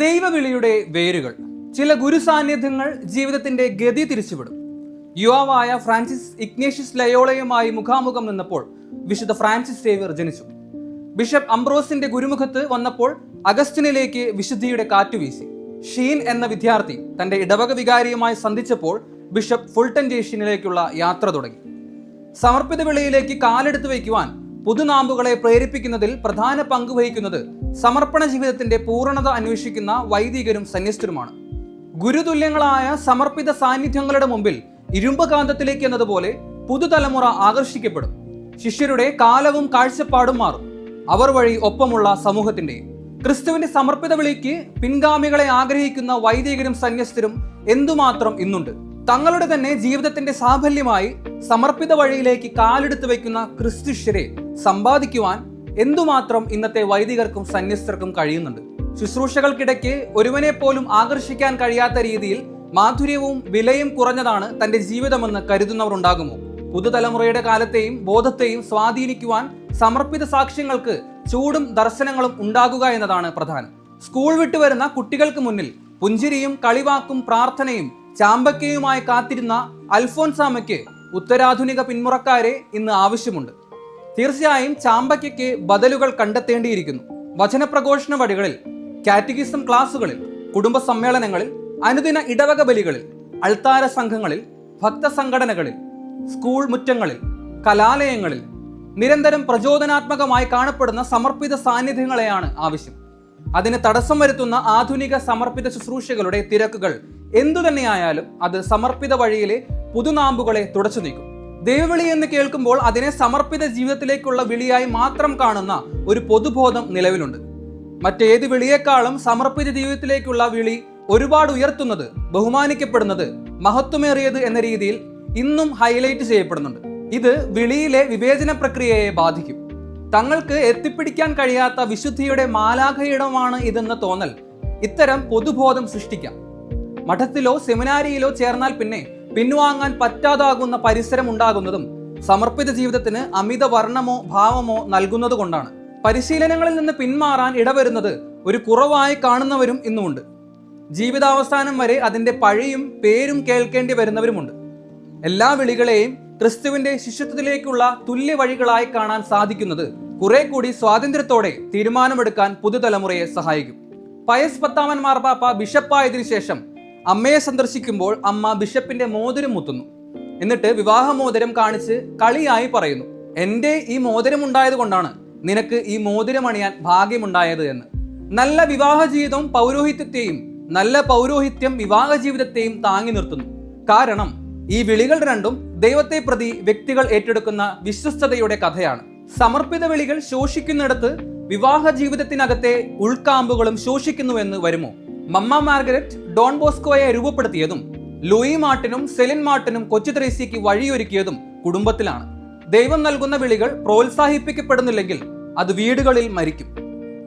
ദൈവവിളിയുടെ വേരുകൾ. ചില ഗുരുസാന്നിധ്യങ്ങൾ ജീവിതത്തിന്റെ ഗതി തിരിച്ചുവിടും. യുവാവായ ഫ്രാൻസിസ് ഇഗ്നേഷ്യസ് ലയോളയുമായി മുഖാമുഖം നിന്നപ്പോൾ വിശുദ്ധ ഫ്രാൻസിസ് സേവ്യർ ജനിച്ചു. ബിഷപ്പ് അംബ്രോസിന്റെ ഗുരുമുഖത്ത് വന്നപ്പോൾ അഗസ്റ്റിനിലേക്ക് വിശുദ്ധിയുടെ കാറ്റുവീശി ഷീൻ എന്ന വിദ്യാർത്ഥി തന്റെ ഇടവക വികാരിയുമായി സന്ധിച്ചപ്പോൾ ബിഷപ്പ് ഫുൾട്ടൻ ജേഷ്യനിലേക്കുള്ള യാത്ര തുടങ്ങി. സമർപ്പിത വിളിയിലേക്ക് കാലെടുത്തു വയ്ക്കുവാൻ പുതുനാമ്പുകളെ പ്രേരിപ്പിക്കുന്നതിൽ പ്രധാന പങ്ക് വഹിക്കുന്നത് സമർപ്പണ ജീവിതത്തിന്റെ പൂർണത അന്വേഷിക്കുന്ന വൈദികരും സന്യസ്തരുമാണ്. ഗുരുതുല്യങ്ങളായ സമർപ്പിത സാന്നിധ്യങ്ങളുടെ മുമ്പിൽ ഇരുമ്പകാന്തത്തിലേക്ക് എന്നതുപോലെ പുതുതലമുറ ആകർഷിക്കപ്പെടും. ശിഷ്യരുടെ കാലവും കാഴ്ചപ്പാടും മാറും. അവർ വഴി ഒപ്പമുള്ള സമൂഹത്തിന്റെ ക്രിസ്തുവിന്റെ സമർപ്പിത വിളിക്ക് പിൻഗാമികളെ ആഗ്രഹിക്കുന്ന വൈദികരും സന്യസ്തരും എന്തുമാത്രം ഇന്നുണ്ട്? തങ്ങളുടെ തന്നെ ജീവിതത്തിന്റെ സാഫല്യമായി സമർപ്പിത വഴിയിലേക്ക് കാലെടുത്ത് വയ്ക്കുന്ന ക്രിസ്തുഷ്യരെ സമ്പാദിക്കുവാൻ എന്തുമാത്രം ഇന്നത്തെ വൈദികർക്കും സന്യസ്തർക്കും കഴിയുന്നുണ്ട്? ശുശ്രൂഷകൾക്കിടയ്ക്ക് ഒരുവനെ പോലും ആകർഷിക്കാൻ കഴിയാത്ത രീതിയിൽ മാധുര്യവും വിലയും കുറഞ്ഞതാണ് തന്റെ ജീവിതമെന്ന് കരുതുന്നവർ ഉണ്ടാകുമോ? പുതുതലമുറയുടെ കാലത്തെയും ബോധത്തെയും സ്വാധീനിക്കുവാൻ സമർപ്പിത സാക്ഷ്യങ്ങൾക്ക് ചൂടും ദർശനങ്ങളും ഉണ്ടാകുക എന്നതാണ് പ്രധാനം. സ്കൂൾ വിട്ടുവരുന്ന കുട്ടികൾക്ക് മുന്നിൽ പുഞ്ചിരിയും കളിവാക്കും പ്രാർത്ഥനയും ചാമ്പക്കയുമായി കാത്തിരുന്ന അൽഫോൻസാമയ്ക്ക് ഉത്തരാധുനിക പിന്മുറക്കാരെ ഇന്ന് ആവശ്യമുണ്ട്. തീർച്ചയായും ചാമ്പയ്ക്ക് ബദലുകൾ കണ്ടെത്തേണ്ടിയിരിക്കുന്നു. വചനപ്രഘോഷണ വഴികളിൽ കാറ്റഗിസം ക്ലാസുകളിൽ കുടുംബ സമ്മേളനങ്ങളിൽ അനുദിന ഇടവക ബലികളിൽ അൾത്താര സംഘങ്ങളിൽ ഭക്തസംഘടനകളിൽ സ്കൂൾ മുറ്റങ്ങളിൽ കലാലയങ്ങളിൽ നിരന്തരം പ്രചോദനാത്മകമായി കാണപ്പെടുന്ന സമർപ്പിത സാന്നിധ്യങ്ങളെയാണ് ആവശ്യം. അതിന് തടസ്സം വരുത്തുന്ന ആധുനിക സമർപ്പിത ശുശ്രൂഷകളുടെ തിരക്കുകൾ എന്തു തന്നെയായാലും അത് സമർപ്പിത വഴിയിലെ പുതുനാമ്പുകളെ തുടച്ചു നീക്കും. ദൈവവിളി എന്ന് കേൾക്കുമ്പോൾ അതിനെ സമർപ്പിത ജീവിതത്തിലേക്കുള്ള വിളിയായി മാത്രം കാണുന്ന ഒരു പൊതുബോധം നിലവിലുണ്ട്. മറ്റേത് വിളിയേക്കാളും സമർപ്പിത ജീവിതത്തിലേക്കുള്ള വിളി ഒരുപാട് ഉയർത്തുന്നത് ബഹുമാനിക്കപ്പെടുന്നത് മഹത്വമേറിയത് എന്ന രീതിയിൽ ഇന്നും ഹൈലൈറ്റ് ചെയ്യപ്പെടുന്നുണ്ട്. ഇത് വിളിയിലെ വിവേചന പ്രക്രിയയെ ബാധിക്കും. തങ്ങൾക്ക് എത്തിപ്പിടിക്കാൻ കഴിയാത്ത വിശുദ്ധിയുടെ മാലാഖയിടമാണ് ഇതെന്ന് തോന്നൽ ഇത്തരം പൊതുബോധം സൃഷ്ടിക്കാം. മഠത്തിലോ സെമിനാരിയിലോ ചേർന്നാൽ പിന്നെ പിൻവാങ്ങാൻ പറ്റാതാകുന്ന പരിസരം ഉണ്ടാകുന്നതും സമർപ്പിത ജീവിതത്തിന് അമിത വർണമോ ഭാവമോ നൽകുന്നത് കൊണ്ടാണ്. പരിശീലനങ്ങളിൽ നിന്ന് പിന്മാറാൻ ഇടവരുന്നത് ഒരു കുറവായി കാണുന്നവരും ഇന്നുമുണ്ട്. ജീവിതാവസാനം വരെ അതിന്റെ പഴയും പേരും കേൾക്കേണ്ടി വരുന്നവരുമുണ്ട്. എല്ലാ വിളികളെയും ക്രിസ്തുവിന്റെ ശിഷ്യത്വത്തിലേക്കുള്ള തുല്യ വഴികളായി കാണാൻ സാധിക്കുന്നത് കുറെ കൂടി സ്വാതന്ത്ര്യത്തോടെ തീരുമാനമെടുക്കാൻ പുതുതലമുറയെ സഹായിക്കും. പയസ് പത്താമൻ മാർപ്പാപ്പ ബിഷപ്പായതിനു ശേഷം അമ്മയെ സന്ദർശിക്കുമ്പോൾ അമ്മ ബിഷപ്പിന്റെ മോതിരം മുത്തുന്നു. എന്നിട്ട് വിവാഹ മോതിരം കാണിച്ച് കളിയായി പറയുന്നു. എന്റെ ഈ മോതിരം ഉണ്ടായത് കൊണ്ടാണ് നിനക്ക് ഈ മോതിരം അണിയാൻ ഭാഗ്യമുണ്ടായത് എന്ന്. നല്ല വിവാഹ ജീവിതം പൗരോഹിത്യത്തെയും നല്ല പൗരോഹിത്യം വിവാഹ ജീവിതത്തെയും താങ്ങി നിർത്തുന്നു. കാരണം ഈ വിളികൾ രണ്ടും ദൈവത്തെ പ്രതി വ്യക്തികൾ ഏറ്റെടുക്കുന്ന വിശ്വസ്തതയുടെ കഥയാണ്. സമർപ്പിത വിളികൾ ശോഷിക്കുന്നിടത്ത് വിവാഹ ജീവിതത്തിനകത്തെ ഉൾക്കാമ്പുകളും ശോഷിക്കുന്നുവെന്ന് വരുമോ? മമ്മ മാർഗരറ്റ് ഡോൺ ബോസ്കോയെ രൂപപ്പെടുത്തിയതും ലൂയി മാർട്ടിനും സെലിൻ മാർട്ടിനും കൊച്ചു ത്രേസ്യയ്ക്ക് വഴിയൊരുക്കിയതും കുടുംബത്തിലാണ്. ദൈവം നൽകുന്ന വിളികൾ പ്രോത്സാഹിപ്പിക്കപ്പെടുന്നില്ലെങ്കിൽ അത് വീടുകളിൽ മരിക്കും.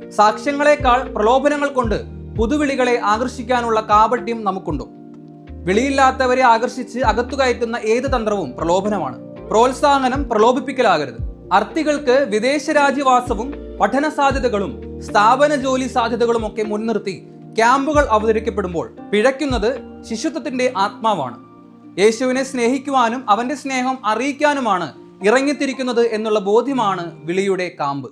സാക്ഷ്യങ്ങളെക്കാൾ പ്രലോഭനങ്ങൾ കൊണ്ട് പുതുവിളികളെ ആകർഷിക്കാനുള്ള കാപട്യം നമുക്കുണ്ടോ. വിളിയില്ലാത്തവരെ ആകർഷിച്ച് അകത്തു കയറ്റുന്ന ഏത് തന്ത്രവും പ്രലോഭനമാണ്. പ്രോത്സാഹനം പ്രലോഭിപ്പിക്കലാകരുത്. അർത്ഥികൾക്ക് വിദേശ രാജ്യവാസവും പഠന സാധ്യതകളും സ്ഥാപന ജോലി സാധ്യതകളും ഒക്കെ മുൻനിർത്തി ക്യാമ്പുകൾ അവതരിക്കപ്പെടുമ്പോൾ പിഴയ്ക്കുന്നത് ശിശുത്വത്തിന്റെ ആത്മാവാണ്. യേശുവിനെ സ്നേഹിക്കുവാനും അവന്റെ സ്നേഹം അറിയിക്കാനുമാണ് ഇറങ്ങിത്തിരിക്കുന്നത് എന്നുള്ള ബോധ്യമാണ് വിളിയുടെ കാമ്പ്.